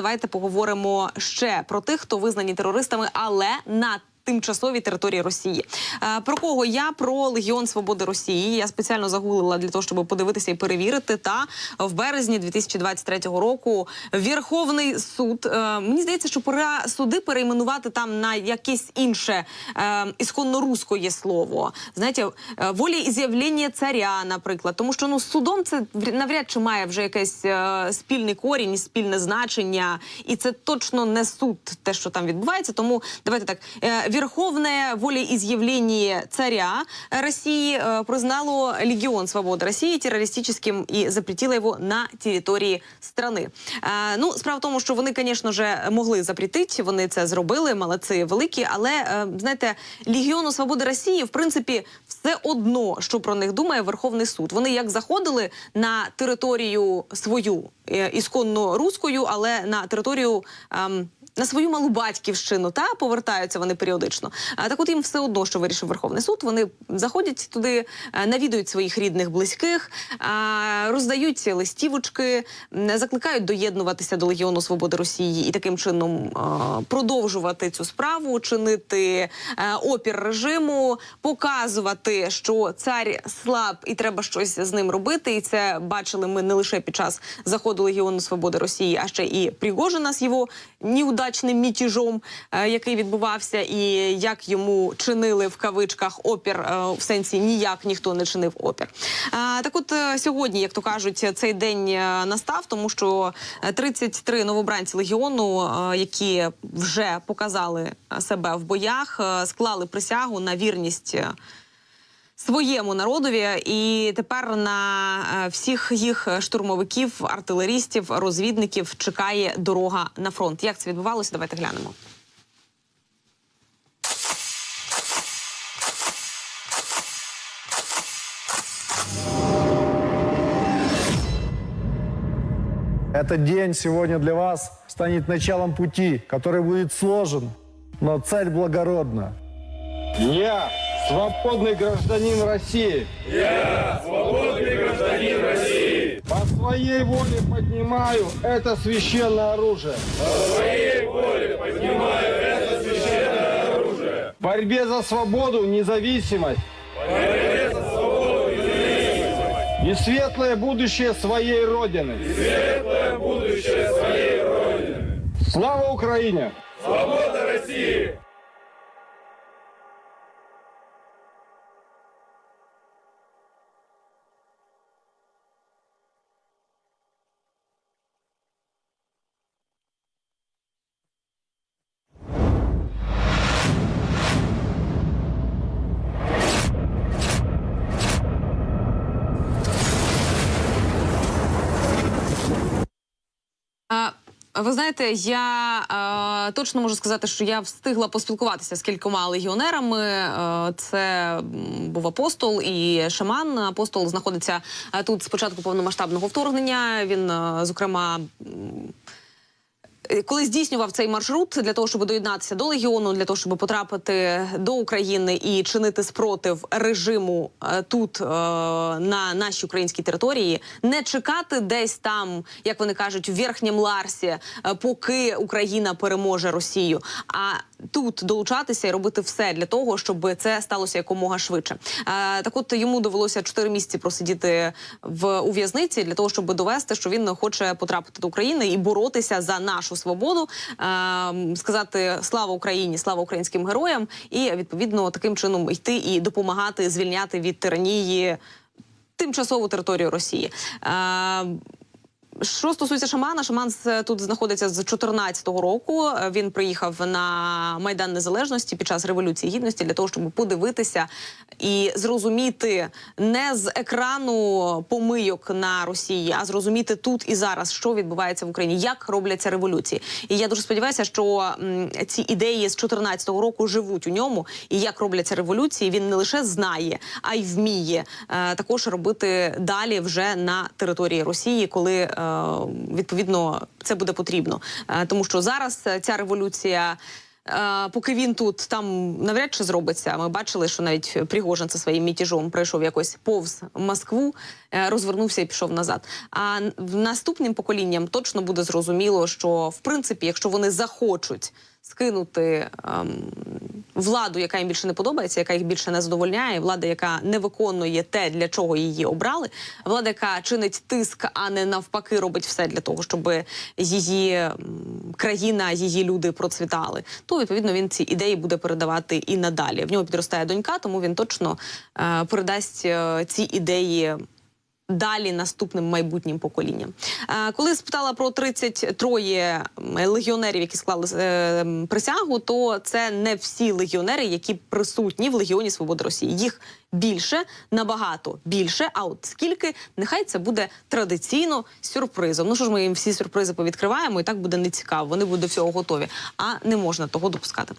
Давайте поговоримо ще про тих, хто визнані терористами, але на Тимчасовій території Росії. Е, Про кого я про Легіон Свободи Росії. Я спеціально загуглила для того, щоб подивитися і перевірити. Та в березні 2023 року Верховний суд е, мені здається, що пора суди перейменувати там на якесь інше е, ісконно русське слово. Знаєте, волі з'явлення царя, наприклад, тому що ну судом це вря- навряд чи має вже якийсь е, спільний корінь, спільне значення, і це точно не суд, те, що там відбувається. Тому давайте так Е, Верховне волеизъявление царя России э, признало Легион Свободы России террористическим и запретило его на території страни. Е, ну, справа в тому, що вони, звісно ж, могли запретити, вони це зробили, молодці великі. Але е, знаєте, Легіону Свободи Росії, в принципі, все одно, що про них думає Верховний суд. Вони як заходили на територію свою е, ісконно руською, але на територію. ем, на свою малу батьківщину та повертаються вони періодично. А так, от їм все одно, що вирішив Верховний суд. Вони заходять туди, е, навідують своїх рідних, близьких, роздають листівочки, закликають доєднуватися до Легіону Свободи Росії і таким чином продовжувати цю справу, чинити е, опір режиму, показувати, що цар слаб і треба щось з ним робити. І це бачили ми не лише під час заходу Легіону Свободи Росії, а ще і Пригожина з його неудачним мятежом, е, який відбувався, і як йому чинили в кавичках опір е, в сенсі ніяк ніхто не чинив опір. Е, Так, от сьогодні, як то кажуть, цей день настав, тому що е, 33 новобранці легіону, які вже показали себе в боях, склали присягу на вірність. Своєму народові, і тепер на е, всіх їх штурмовиків, артилерістів, розвідників чекає дорога на фронт. Як це відбувалося? Давайте глянемо. Этот день сегодня для вас станет началом пути, который будет сложен, но цель благородна. Я, свободный гражданин России. Я, свободный гражданин России. По своей воле поднимаю это священное оружие. По своей воле поднимаю это священное оружие. В борьбе за свободу, независимость. В борьбе за свободу, независимость. И светлое будущее своей Родины. И светлое будущее своей Родины. Слава Украине! Свобода России! Ви знаєте, я е, точно можу сказати, що я встигла поспілкуватися з кількома легіонерами. Е, це був апостол і шаман. Апостол знаходиться е, тут з початку повномасштабного вторгнення. Він, е, зокрема. Коли здійснював цей маршрут для того, щоб доєднатися до легіону, для того, щоб потрапити до України і чинити спротив режиму е, тут е, на нашій українській території, не чекати десь там, як вони кажуть, в верхньому Ларсі, е, поки Україна переможе Росію, а тут долучатися і робити все для того, щоб це сталося якомога швидше. Е, Так, от йому довелося 4 місяці просидіти в у в'язниці для того, щоб довести, що він хоче потрапити до України і боротися за нашу свободу, е, сказати слава Україні, слава українським героям, і відповідно таким чином йти і допомагати звільняти від тиранії тимчасову територію Росії. Що стосується шамана, шаман тут знаходиться з 14-го року. Він приїхав на майдан незалежності під час революції гідності для того, щоб подивитися і зрозуміти не з екрану помийок на Росії, а зрозуміти тут і зараз, що відбувається в Україні, як робляться революції. І я дуже сподіваюся, що ці ідеї з 14-го року живуть у ньому, і як робляться революції, він не лише знає, а й вміє е, також робити далі вже на території Росії, коли е, відповідно це буде потрібно. Е, тому що зараз е, ця революція. Е, поки він тут там навряд чи зробиться. Ми бачили, що навіть Пригожин це своїм мятежом пройшов якось повз Москву, е, розвернувся і пішов назад. А наступним поколінням точно буде зрозуміло, що в принципі, якщо вони захочуть скинути ем, владу, яка їм більше не подобається, яка їх більше не задовольняє, влада, яка не виконує те, для чого її обрали, влада, яка чинить тиск, а не навпаки, робить все для того, щоб її країна, її люди процвітали. То відповідно він ці ідеї буде передавати і надалі. В нього підростає донька, тому він точно е, передасть е, ці ідеї далі наступним майбутнім поколінням. Е, Коли спитала про 33 легіонерів, які склали е, присягу, то це не всі легіонери, які присутні в Легіоні Свободи Росії. Їх більше, набагато більше. А от скільки, нехай це буде традиційно сюрпризом. Ну що ж, ми їм всі сюрпризи повідкриваємо, і так буде нецікаво. Вони будуть до всього готові. А не можна того допускати.